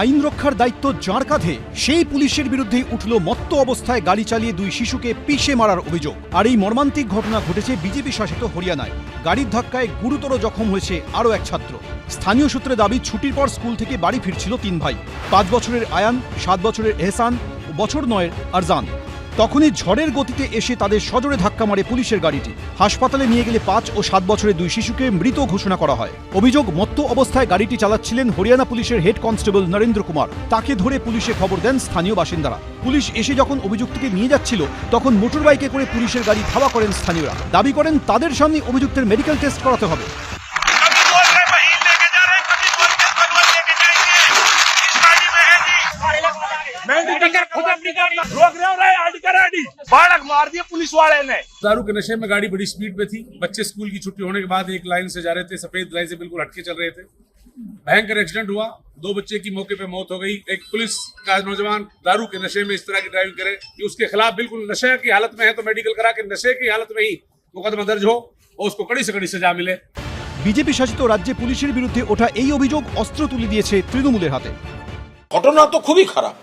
আইন রক্ষার দায়িত্ব যাঁর কাঁধে, সেই পুলিশের বিরুদ্ধে উঠল মত্ত অবস্থায় গাড়ি চালিয়ে দুই শিশুকে পিষে মারার অভিযোগ। আর এই মর্মান্তিক ঘটনা ঘটেছে বিজেপি শাসিত হরিয়ানায়। গাড়ির ধাক্কায় গুরুতর জখম হয়েছে আরও এক ছাত্র। স্থানীয় সূত্রে দাবি, ছুটির পর স্কুল থেকে বাড়ি ফিরছিল তিন ভাই। পাঁচ বছরের আয়ান, সাত বছরের এহসান, বছর নয়ের আরজান। তখনই ঝড়ের গতিতে এসে তাদের সজোরে ধাক্কা মারে পুলিশের গাড়িটি হাসপাতালে নিয়ে গেলে পাঁচ ও সাত বছরের দুই শিশুকে মৃত ঘোষণা করা হয় অভিযোগ মত্ত অবস্থায় গাড়িটি চালাচ্ছিলেন হরিয়ানা পুলিশের হেড কনস্টেবল নরেন্দ্র কুমার তাকে ধরে পুলিশে খবর দেন স্থানীয় বাসিন্দারা পুলিশ এসে যখন অভিযুক্তকে নিয়ে যাচ্ছিল তখন মোটরবাইকে করে পুলিশের গাড়ি ধাওয়া করেন স্থানীয়রা দাবি করেন তাদের সামনে অভিযুক্তের মেডিকেল টেস্ট করাতে হবে कभी बोल रहे महीन लेके जा रहे हैं कभी बोल के कमल लेके जाएंगे इस गाड़ी में है जी मैं इंडिकेटर खुद अपनी गाड़ी रोक रहे हो रहे आईडी का आईडी बालक मार दिया पुलिस वाले ने दारू के नशे में गाड़ी बड़ी स्पीड पे थी बच्चे स्कूल की छुट्टी होने के बाद एक लाइन से जा रहे थे सफेद लाइन से बिल्कुल हटके चल रहे थे भयंकर एक्सीडेंट हुआ दो बच्चे की मौके पे मौत हो गई एक पुलिस का नौजवान दारू के नशे में इस तरह की ड्राइविंग करे कि उसके खिलाफ बिल्कुल नशे की हालत में है तो मेडिकल करा के नशे की हालत में ही मुकदमा दर्ज हो और उसको कड़ी से कड़ी सजा मिले বিজেপি শাসিত রাজ্যে পুলিশের বিরুদ্ধে ওঠা এই অভিযোগ অস্ত্র তুলে দিয়েছে তৃণমূলের হাতে ঘটনা তো খুবই খারাপ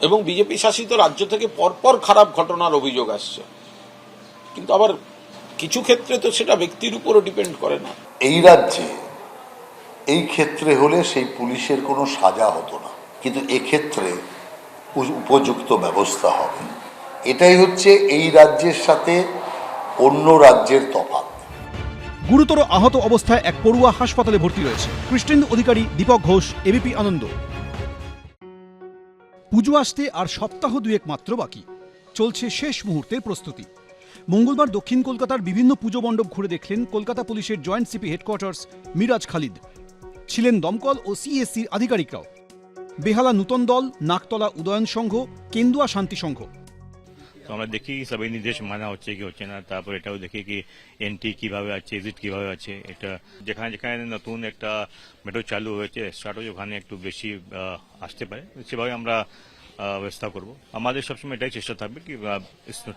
এবং বিজেপি শাসিত রাজ্য থেকে পরপর খারাপ ঘটনার অভিযোগ আসছে। কিন্তু আবার কিছু ক্ষেত্রে তো সেটা ব্যক্তির উপরও ডিপেন্ড করে না। এই রাজ্যে এই ক্ষেত্রে হলে সেই পুলিশের কোনো সাজা হতো না। কিন্তু এক্ষেত্রে উপযুক্ত ব্যবস্থা হবে। এটাই হচ্ছে এই রাজ্যের সাথে অন্য রাজ্যের তফাৎ। গুরুতর আহত অবস্থায় এক পড়ুয়া হাসপাতালে ভর্তি রয়েছে। কৃষ্ণেন্দু অধিকারী দীপক ঘোষ এবিপি আনন্দ। পুজো আসতে আর সপ্তাহ দুয়েক মাত্র বাকি। চলছে শেষ মুহূর্তের প্রস্তুতি। মঙ্গলবার দক্ষিণ কলকাতার বিভিন্ন পুজো মণ্ডপ ঘুরে দেখলেন কলকাতা পুলিশের joint CP headquarters Miraj Khalid. ছিলেন দমকল ও সিএসসির আধিকারিকরাও। বেহালা নূতন দল, নাকতলা উদয়ন সংঘ, কেন্দুয়া শান্তি সংঘ। তো আমরা দেখি সবাই নির্দেশ মানা হচ্ছে কি হচ্ছে না। তারপর এটাও দেখি কি এনটি কীভাবে আছে এক্সিট কীভাবে আছে এটা যেখানে যেখানে নতুন একটা মেট্রো চালু হয়েছে স্টার্ট হয়েছে ওখানে একটু বেশি আসতে পারে। সেভাবে আমরা ব্যবস্থা করব। আমাদের সবসময় এটাই চেষ্টা থাকবে কি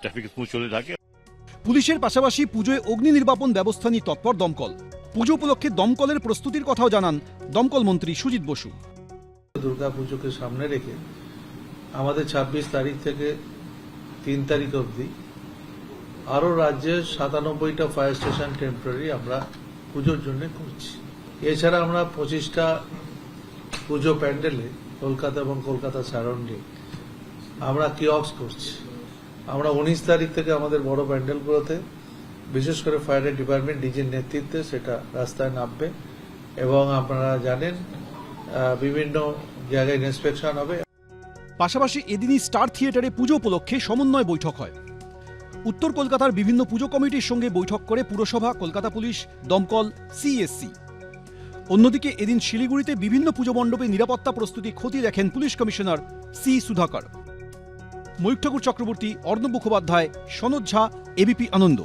ট্রাফিক স্মুথ চলে থাকে। পুলিশের পাশাপাশি পুজোয় অগ্নি নির্বাপন ব্যবস্থা নিয়ে তৎপর দমকল। পুজো উপলক্ষে দমকলের প্রস্তুতির কথাও জানান দমকল মন্ত্রী সুজিত বসু। দুর্গা পুজোকে সামনে রেখে আমাদের ২৬ তারিখ থেকে তিন তারিখ অবধি। আরও রাজ্যের সাতানব্বইটা ফায়ার স্টেশন টেম্পোরারি আমরা পুজোর জন্য করছি। এছাড়া আমরা পঁচিশটা পুজো প্যান্ডেলে কলকাতা এবং কলকাতা সারাউন্ডিং আমরা কিয়ক্স করছি। আমরা উনিশ তারিখ থেকে আমাদের বড় প্যান্ডেলগুলোতে, বিশেষ করে ফায়ার ডিপার্টমেন্ট ডিজির নেতৃত্বে সেটা রাস্তায় নামবে এবং আপনারা জানেন বিভিন্ন জায়গায় ইন্সপেকশন হবে। পাশাপাশি এদিনই স্টার থিয়েটারে পুজো উপলক্ষে সমন্বয় বৈঠক হয়। উত্তর কলকাতার বিভিন্ন পুজো কমিটির সঙ্গে বৈঠক করে পুরসভা, কলকাতা পুলিশ, দমকল, সিএসসি। অন্যদিকে এদিন শিলিগুড়িতে বিভিন্ন পুজো মণ্ডপে নিরাপত্তা প্রস্তুতি খতিয়ে দেখেন police commissioner C Sudhakar. Mayur Thakur Chakraborty, Arnab Mukhopadhyay, Sanad Jha, ABP আনন্দ।